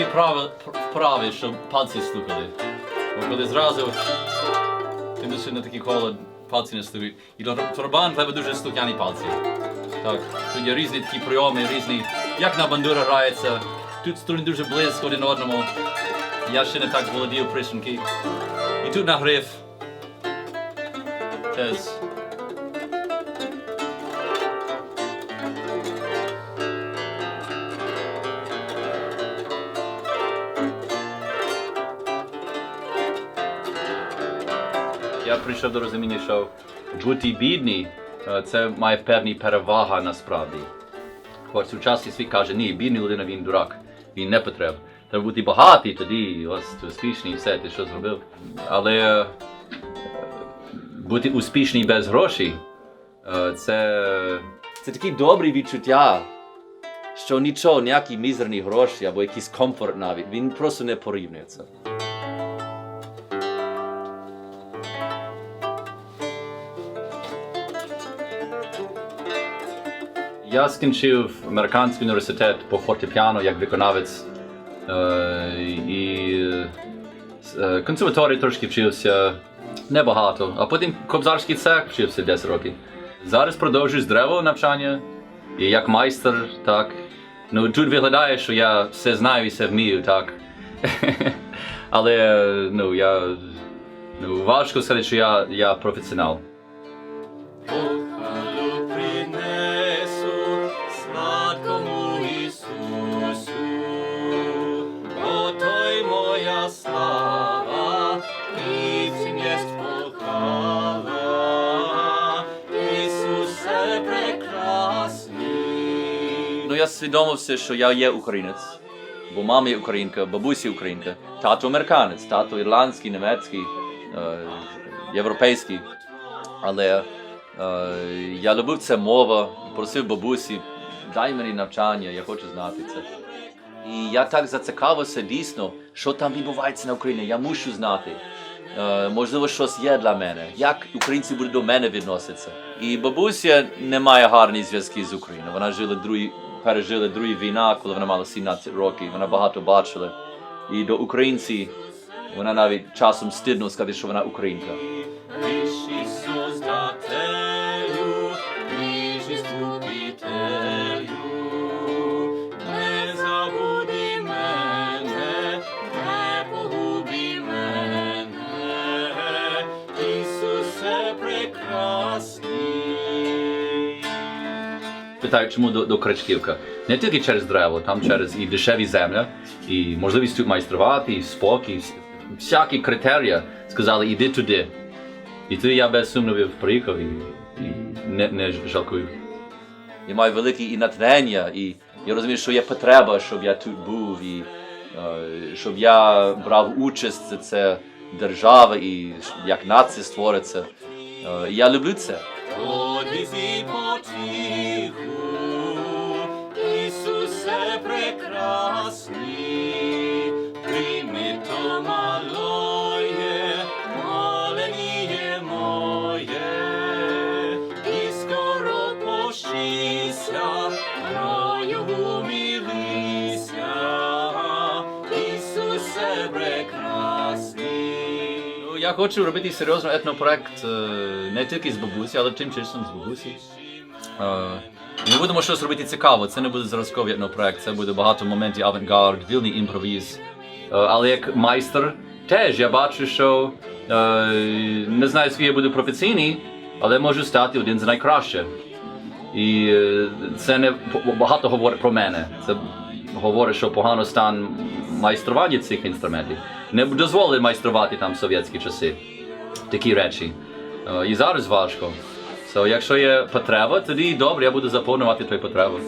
такі вправи, вправи, щоб пальці стукали. Бо коли зразу ти на такі коло пальці не стукають. І до барабан треба дуже стукані пальці. Так, тут є різні такі прийоми, різні, як на бандура грається. Тут струни дуже близько один одному. Я ще не так володів присунки. І тут на гриф. Теж. Я прийшов до розуміння, що бути бідний е, це має певні перевага насправді. Хоч сучасний світ каже, ні, бідний людина він дурак, він не потріб. Треба бути багатий, тоді ось успішний, все, ти що зробив. Але е, бути успішний без грошей е, це, це такі добрі відчуття, що нічого, ніякі мізерні гроші або якийсь комфорт навіть, він просто не порівнюється. Я скінчив американський університет по фортепіано як виконавець. Е, і е, консерваторії трошки вчився небагато, а потім Кобзарський цех вчився 10 років. Зараз продовжую з древо навчання і як майстер, так. Ну, тут виглядає, що я все знаю і все вмію, так. Але ну, я, ну, важко сказати, що я, я професіонал. Ну я свідомився, що я є українець, бо мама є українка, бабусі українка, тато американець, тато ірландський, німецький, е, європейський. Але е, я любив це мова, просив бабусі, дай мені навчання, я хочу знати це. І я так зацікавився дійсно, що там відбувається на Україні. Я мушу знати. Е, можливо, щось є для мене. Як українці будуть до мене відноситися? І бабуся не має гарні зв'язки з Україною. Вона жила другі, пережила другі війна, коли вона мала 17 років. Вона багато бачила. І до українців вона навіть часом стидно сказати, що вона українка. Питають, чому до, до Крачківка? Не тільки через дерево, там через і дешеві земля, і можливість тут майструвати, і спокій, всякі критерії сказали, іди туди. І тоді я без сумнівів приїхав і, і не, не жалкую. Я маю велике і натхнення, і я розумію, що є потреба, щоб я тут був, і е, щоб я брав участь за це держава і як нація створиться. Е, я люблю це. Одвізі потіху, Ісусе прекрасний, я хочу робити серйозно етнопроект е, не тільки з бабусі, але тим часом з бабусі. Е, Ми будемо щось робити цікаво. Це не буде зразковий етнопроект, це буде багато моментів авангард, вільний імпровіз. Е, Але як майстер теж я бачу, що не знаю, скільки я буду професійний, але можу стати один з найкращих. І це не багато говорить про мене. Це говорить, що погано стан майстрування цих інструментів. Не дозволили майструвати там совєтські часи. Такі речі. Е, І зараз важко. So, якщо є потреба, тоді добре, я буду заповнювати твої потреби.